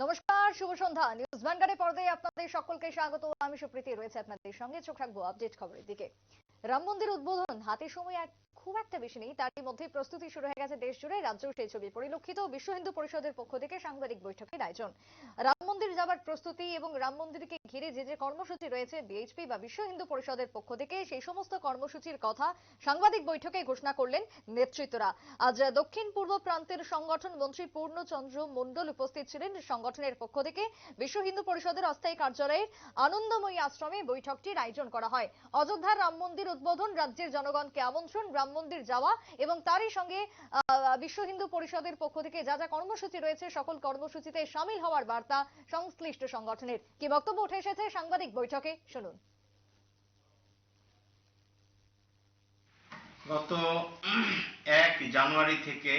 নমস্কার, শুভ সন্ধ্যা। নিউজ ভ্যানগারে পর্দায় আপনাদের সকলকে স্বাগত। আমি সুপ্রীতি, রয়েছে আপনাদের সঙ্গে। চোখ রাখব আপডেট খবরের দিকে। রাম মন্দির উদ্বোধন, হাতে সময় খুব একটা বেশি নেই। তারই মধ্যে প্রস্তুতি শুরু হয়ে গেছে দেশ জুড়ে। রাজ্য সেই ছবি পরিলক্ষিত। বিশ্ব হিন্দু পরিষদের পক্ষ থেকে সাংবাদিক বৈঠকের আয়োজন। মন্দির যাবার প্রস্তুতি এবং রাম মন্দিরকে ঘিরে যে যে কর্মসূচি রয়েছে, বিএইচপি বা বিশ্ব হিন্দু পরিষদের পক্ষ থেকে সেই সমস্ত কর্মসূচির কথা সাংবাদিক বৈঠকে ঘোষণা করলেন নেতৃত্বরা। আজ দক্ষিণ পূর্ব প্রান্তের সংগঠন মন্ত্রী পূর্ণচন্দ্র মণ্ডল উপস্থিত ছিলেন সংগঠনের পক্ষ থেকে। বিশ্ব হিন্দু পরিষদের অস্থায়ী কার্যালয়ের আনন্দময়ী আশ্রমে বৈঠকটির আয়োজন করা হয়। অযোধ্যার রাম মন্দির উদ্বোধন রাজ্যের জনগণকে আমন্ত্রণ, রাম মন্দির যাওয়া এবং তারই সঙ্গে বিশ্ব হিন্দু পরিষদের পক্ষ থেকে যা যা কর্মসূচি রয়েছে, সকল কর্মসূচিতে সামিল হওয়ার বার্তা সংশ্লিষ্ট সংগঠনের। কি বক্তব্য উঠে এসেছে সাংবাদিক বৈঠকে? শুনুন। গত এক জানুয়ারি থেকে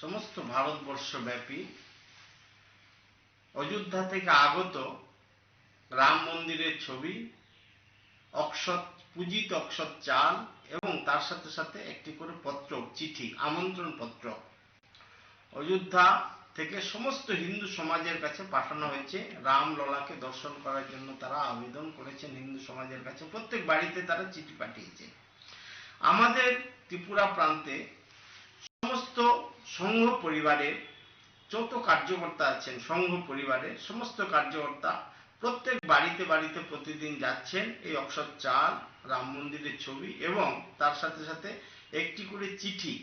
সমস্ত ভারতবর্ষব্যাপী অযোধ্যা থেকে আগত রাম মন্দিরের ছবি, অক্ষত, পূজিত অক্ষত চাল এবং তার সাথে সাথে একটি করে পত্র, চিঠি আমন্ত্রণ পত্র অযোধ্যা থেকে সমস্ত হিন্দু সমাজের কাছে পাঠানো হয়েছে। রামললাকে দর্শন করার জন্য তারা আবেদন করেছেন হিন্দু সমাজের কাছে। প্রত্যেক বাড়িতে তারা চিঠি পাঠিয়েছে। আমাদের ত্রিপুরা প্রান্তে সমস্ত সংঘ পরিবারের যত কার্যকর্তা আছেন, সংঘ পরিবারের সমস্ত কার্যকর্তা প্রত্যেক বাড়িতে বাড়িতে প্রতিদিন যাচ্ছেন এই অক্ষর চাল, রাম মন্দিরের ছবি এবং তার সাথে সাথে একটি করে চিঠি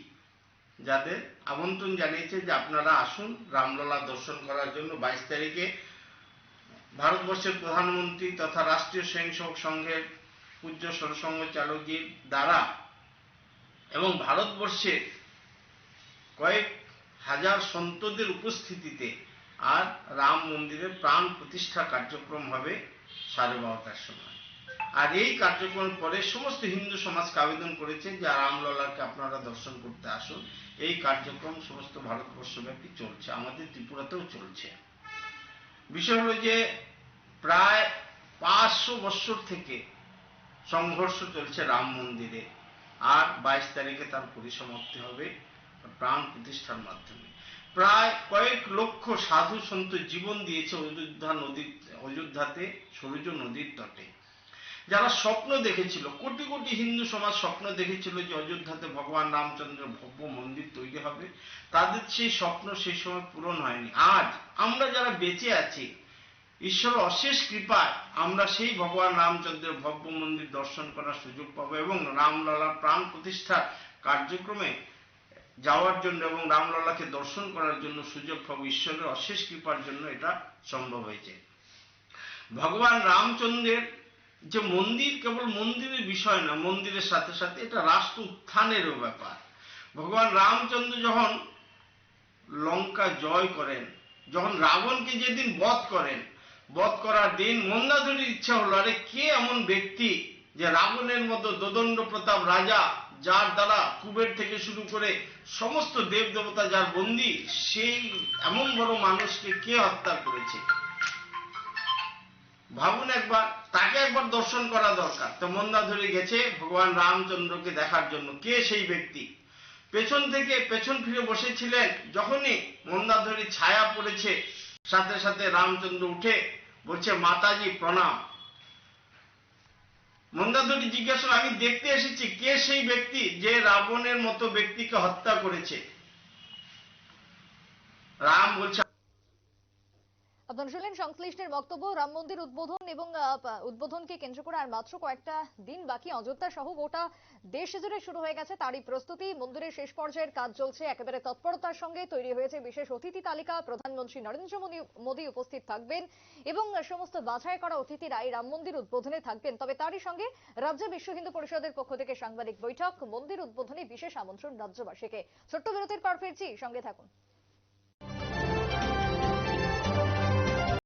যাদের আমন্ত্রণ জানিয়েছে যে আপনারা আসুন রামললা দর্শন করার জন্য বাইশ তারিখে। ভারতবর্ষের প্রধানমন্ত্রী তথা রাষ্ট্রীয় স্বয়ংসেবক সংঘের পূজ্য সরসংঘ চালকজির দ্বারা এবং ভারতবর্ষের কয়েক হাজার সন্তদের উপস্থিতিতে আর রাম মন্দিরের প্রাণ প্রতিষ্ঠা কার্যক্রম হবে সাড়ে বারোটার সময়। আর এই কার্যক্রমের পরে সমস্ত হিন্দু সমাজকে আবেদন করেছে যে রামললাকে আপনারা দর্শন করতে আসুন। এই কার্যক্রম সমস্ত ভারতবর্ষব্যাপী চলছে, আমাদের ত্রিপুরাতেও চলছে। বিষয় হলো যে প্রায় পাঁচশো বৎসর থেকে সংঘর্ষ চলছে রাম মন্দিরে, আর বাইশ তারিখে তার পরিসমাপ্তি হবে প্রাণ প্রতিষ্ঠার মাধ্যমে। প্রায় কয়েক লক্ষ সাধু সন্ত জীবন দিয়েছে অযোধ্যা নদীর, অযোধ্যাতে সরুজ নদীর তটে। যারা স্বপ্ন দেখেছিল, কোটি কোটি হিন্দু সমাজ স্বপ্ন দেখেছিল যে অযোধ্যাতে ভগবান রামচন্দ্রের ভব্য মন্দির তৈরি হবে, তাদের সেই স্বপ্ন সেই সময় পূরণ হয়নি। আজ আমরা যারা বেঁচে আছি ঈশ্বর অশেষ কৃপায় আমরা সেই ভগবান রামচন্দ্রের ভব্য মন্দির দর্শন করার সুযোগ পাবো এবং রামলালার প্রাণ প্রতিষ্ঠার কার্যক্রমে যাওয়ার জন্য এবং রামলালাকে দর্শন করার জন্য সুযোগ পাবো, ঈশ্বরের অশেষ কৃপার জন্য এটা সম্ভব হয়েছে। ভগবান রামচন্দ্রের যে মন্দির কেবল মন্দিরের বিষয় না, মন্দিরের সাথে সাথে এটা রাষ্ট্র উত্থানেরও ব্যাপার। ভগবান রামচন্দ্র যখন লঙ্কা জয় করেন, যখন রাবণকে যেদিন বধ করেন, বধ করার দিন মন্দাধরীর ইচ্ছা হলো, আরে কে এমন ব্যক্তি যে রাবণের মতো দোদণ্ড প্রতাপ রাজা, যার দ্বারা কুবের থেকে শুরু করে সমস্ত দেব দেবতা যার বন্দী, সেই এমন বড় মানুষকে কে হত্যা করেছে? ভাবুন একবার তাকে একবার দর্শন করা দরকার। তো মন্দাধরী গেছে, ভগবান রামচন্দ্রকে দেখার জন্য। কে সেই ব্যক্তি? পেছন থেকে, পেছন ফিরে বসেছিলেন যখনই মন্দাধরী ছায়া পড়েছে। সাথে সাথে রামচন্দ্র উঠে বলছে, মাতাজি, প্রণাম। মন্দাধরী জিজ্ঞাসা আমি দেখতে এসেছি, কে সেই ব্যক্তি যে রাবণের মতো ব্যক্তিকে হত্যা করেছে? রাম বলছে আপনারা শুনলেন সংশ্লিষ্টের বক্তব্য, রাম মন্দির উদ্বোধন এবং উদ্বোধনকে কেন্দ্র করে আর মাত্র কয়েকটা দিন বাকি। অযোধ্যা সহ গোটা দেশ জুড়ে শুরু হয়ে গেছে তারই প্রস্তুতি। মন্দিরের শেষ পর্যায়ের কাজ চলছে একেবারে তৎপরতার সঙ্গে। তৈরি হয়েছে বিশেষ অতিথি তালিকা। প্রধানমন্ত্রী নরেন্দ্র মোদী উপস্থিত থাকবেন এবং সমস্ত বাছাই করা অতিথিরা এই রাম মন্দির উদ্বোধনে থাকবেন। তবে তারই সঙ্গে রাজ্য বিশ্ব হিন্দু পরিষদের পক্ষ থেকে সাংবাদিক বৈঠক, মন্দির উদ্বোধনে বিশেষ আমন্ত্রণ রাজ্যবাসীকে। ছোট্ট বিরতির পর ফিরছি। সঙ্গে থাকুন।